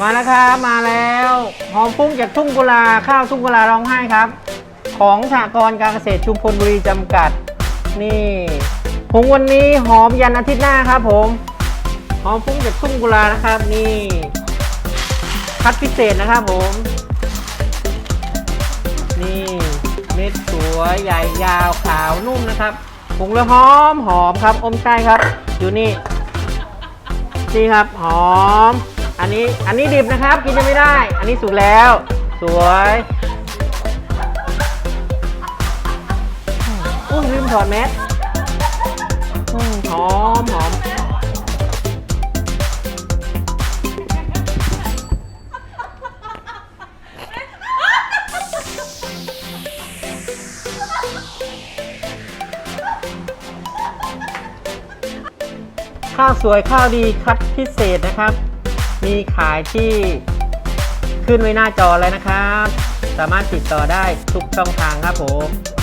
มาแล้วครับมาแล้วหอมฟุ้งจากทุ่งกุลาข้าวทุ่งกุลาร้องไห้ครับ ของสหกรณ์การเกษตรชุมพลบุรีจำกัด นี่ผงวันนี้หอมยันอาทิตย์หน้าครับผมหอมฟุ้งจากทุ่งกุลานะครับ นี่คัดพิเศษนะครับผม นี่เม็ดสวยใหญ่ยาวขาวนุ่มนะครับผงแล้วหอมหอมครับอมใช่ครับ อยู่นี่นี่ครับหอม อันนี้อันนี้ดิบนะครับ กินยังไม่ได้ อันนี้สุกแล้ว สวยอุ้ยลืมถอดแมสหอมหอมข้าวสวยข้าวดีคัดพิเศษนะครับ มีขายที่ขึ้นไว้หน้าจอเลยนะครับ สามารถติดต่อได้ทุกช่องทางครับผม